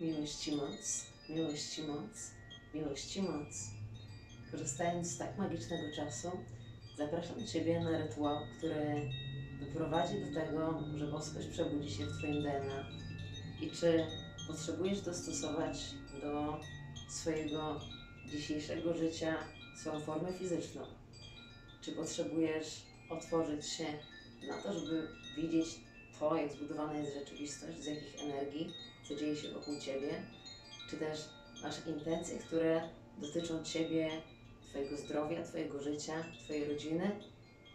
Miłości moc, miłości moc, miłości moc. Korzystając z tak magicznego czasu, zapraszam Ciebie na rytuał, który doprowadzi do tego, że boskość przebudzi się w Twoim DNA. I czy potrzebujesz dostosować do swojego dzisiejszego życia swoją formę fizyczną? Czy potrzebujesz otworzyć się na to, żeby widzieć to, jak zbudowana jest rzeczywistość, z jakich energii, co dzieje się wokół Ciebie? Czy też masz intencje, które dotyczą Ciebie, Twojego zdrowia, Twojego życia, Twojej rodziny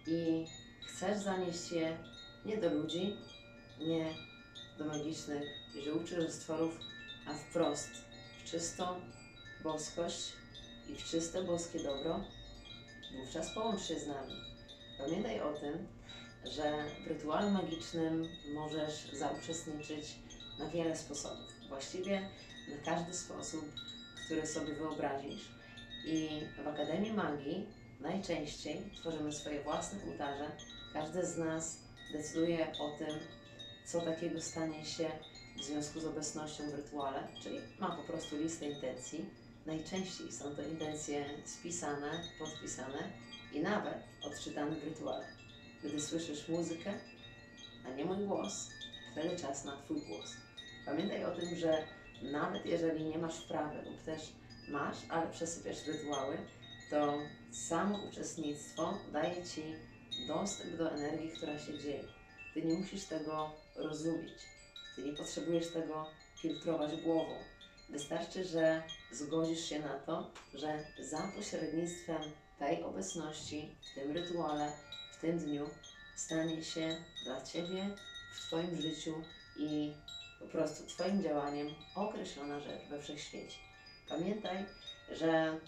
i chcesz zanieść je nie do ludzi, nie do magicznych ziół czy stworów, a wprost w czystą boskość i w czyste boskie dobro, wówczas połącz się z nami. Pamiętaj o tym, że w rytuale magicznym możesz zauczestniczyć na wiele sposobów. Właściwie na każdy sposób, który sobie wyobrazisz. I w Akademii Magii najczęściej tworzymy swoje własne ołtarze. Każdy z nas decyduje o tym, co takiego stanie się w związku z obecnością w rytuale, czyli ma po prostu listę intencji. Najczęściej są to intencje spisane, podpisane i nawet odczytane w rytuale. Gdy słyszysz muzykę, a nie mój głos, wtedy czas na Twój głos. Pamiętaj o tym, że nawet jeżeli nie masz wprawy lub też masz, ale przesypiasz rytuały, to samo uczestnictwo daje Ci dostęp do energii, która się dzieje. Ty nie musisz tego rozumieć. Ty nie potrzebujesz tego filtrować głową. Wystarczy, że zgodzisz się na to, że za pośrednictwem tej obecności w tym rytuale, tym dniu stanie się dla Ciebie w Twoim życiu i po prostu Twoim działaniem określona rzecz we wszechświecie. Pamiętaj, że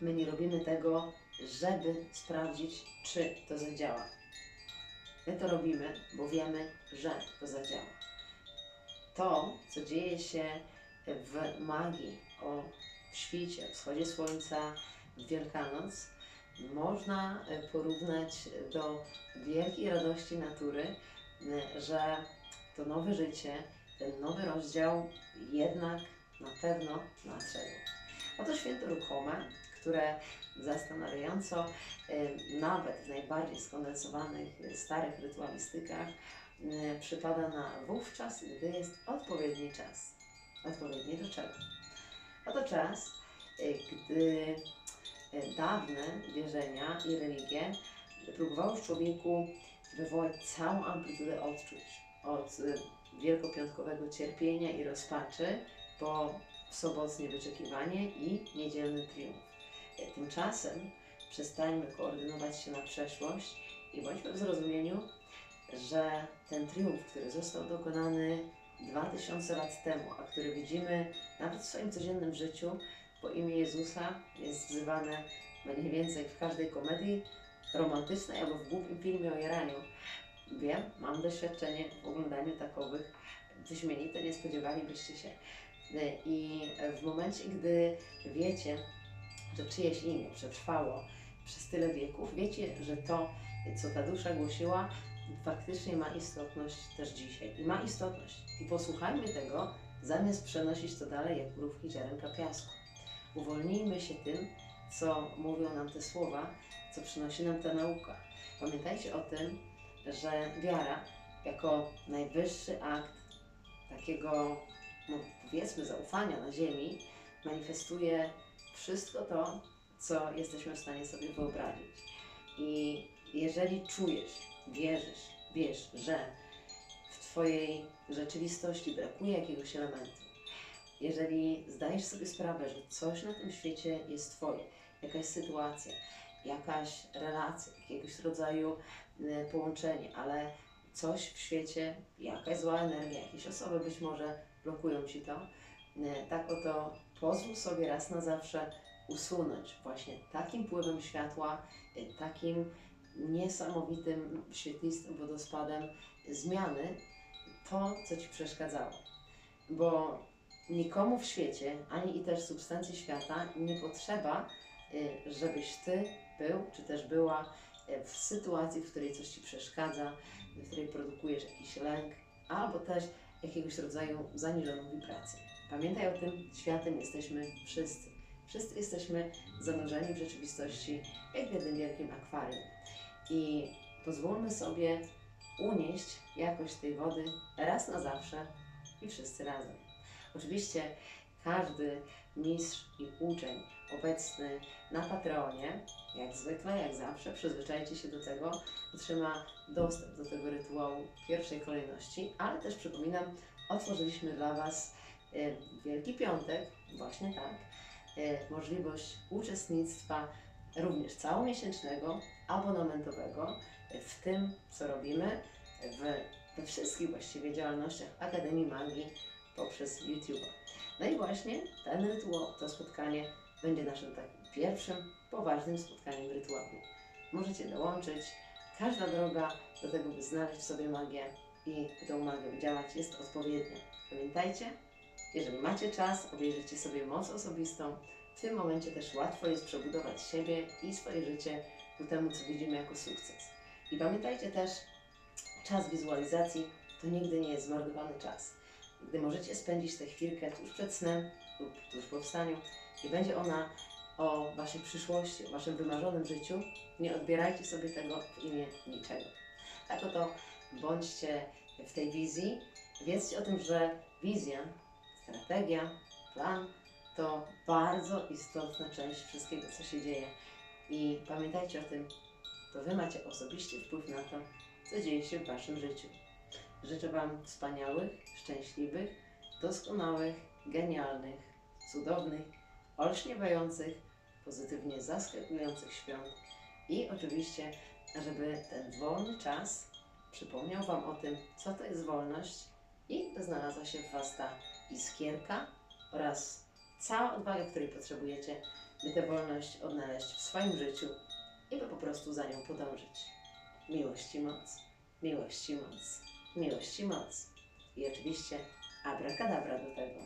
my nie robimy tego, żeby sprawdzić, czy to zadziała. My to robimy, bo wiemy, że to zadziała. To, co dzieje się w magii, o świcie, wschodzie słońca, w Wielkanoc, można e, porównać do wielkiej radości natury, e, że to nowe życie, ten nowy rozdział jednak na pewno nadszedł. Oto święto ruchome, które zastanawiająco e, nawet w najbardziej skondensowanych, starych rytualistykach przypada na wówczas, gdy jest odpowiedni czas. Odpowiedni do czego? Oto czas, gdy dawne wierzenia i religie próbowały w człowieku wywołać całą amplitudę odczuć. Od wielkopiątkowego cierpienia i rozpaczy po sobotnie wyczekiwanie i niedzielny triumf. Tymczasem przestańmy koordynować się na przeszłość i bądźmy w zrozumieniu, że ten triumf, który został dokonany 2000 lat temu, a który widzimy nawet w swoim codziennym życiu, bo imię Jezusa jest wzywane mniej więcej w każdej komedii romantycznej albo w głupim filmie o jaraniu. Wiem, mam doświadczenie w oglądaniu takowych. Wyśmienite, nie spodziewalibyście się. I w momencie, gdy wiecie, że czyjeś imię przetrwało przez tyle wieków, wiecie, że to, co ta dusza głosiła, faktycznie ma istotność też dzisiaj. I ma istotność. I posłuchajmy tego, zamiast przenosić to dalej jak mrówki ziarenka piasku. Uwolnijmy się tym, co mówią nam te słowa, co przynosi nam ta nauka. Pamiętajcie o tym, że wiara jako najwyższy akt takiego, no powiedzmy, zaufania na ziemi, manifestuje wszystko to, co jesteśmy w stanie sobie wyobrazić. I jeżeli czujesz, wierzysz, wiesz, że w Twojej rzeczywistości brakuje jakiegoś elementu, jeżeli zdajesz sobie sprawę, że coś na tym świecie jest Twoje, jakaś sytuacja, jakaś relacja, jakiegoś rodzaju y, połączenie, ale coś w świecie, jakaś zła energia, jakieś osoby być może blokują Ci to, y, tak oto pozwól sobie raz na zawsze usunąć właśnie takim pływem światła, y, takim niesamowitym, świetlistym wodospadem zmiany to, co Ci przeszkadzało. Bo nikomu w świecie, ani i też substancji świata nie potrzeba, y, żebyś Ty był, czy też była y, w sytuacji, w której coś Ci przeszkadza, w której produkujesz jakiś lęk, albo też jakiegoś rodzaju zaniżoną wibrację. Pamiętaj o tym, światem jesteśmy wszyscy. Wszyscy jesteśmy zanurzeni w rzeczywistości, jak w jednym wielkim akwarium. I pozwólmy sobie unieść jakość tej wody raz na zawsze i wszyscy razem. Oczywiście każdy mistrz i uczeń obecny na Patreonie, jak zwykle, jak zawsze, przyzwyczajcie się do tego, otrzyma dostęp do tego rytuału w pierwszej kolejności, ale też przypominam, otworzyliśmy dla Was y, Wielki Piątek, właśnie tak, y, możliwość uczestnictwa również całomiesięcznego, abonamentowego w tym, co robimy, w, we wszystkich właściwie działalnościach Akademii Magii poprzez YouTube'a. No i właśnie ten rytuał, to spotkanie będzie naszym takim pierwszym, poważnym spotkaniem rytuału. Możecie dołączyć. Każda droga do tego, by znaleźć w sobie magię i tą magią działać, jest odpowiednia. Pamiętajcie, jeżeli macie czas, obejrzyjcie sobie moc osobistą. W tym momencie też łatwo jest przebudować siebie i swoje życie ku temu, co widzimy jako sukces. I pamiętajcie też, czas wizualizacji to nigdy nie jest zmarnowany czas. Gdy możecie spędzić tę chwilkę tuż przed snem lub tuż po wstaniu i będzie ona o Waszej przyszłości, o Waszym wymarzonym życiu, nie odbierajcie sobie tego w imię niczego. Tak oto bądźcie w tej wizji. Wiedzcie o tym, że wizja, strategia, plan to bardzo istotna część wszystkiego, co się dzieje. I pamiętajcie o tym, to Wy macie osobiście wpływ na to, co dzieje się w Waszym życiu. Życzę Wam wspaniałych, szczęśliwych, doskonałych, genialnych, cudownych, olśniewających, pozytywnie zaskakujących świąt i oczywiście, żeby ten wolny czas przypomniał Wam o tym, co to jest wolność i by znalazła się w Was ta iskierka oraz cała odwaga, której potrzebujecie, by tę wolność odnaleźć w swoim życiu i by po prostu za nią podążyć. Miłości moc, miłości moc, miłości moc. I oczywiście abracadabra do tego.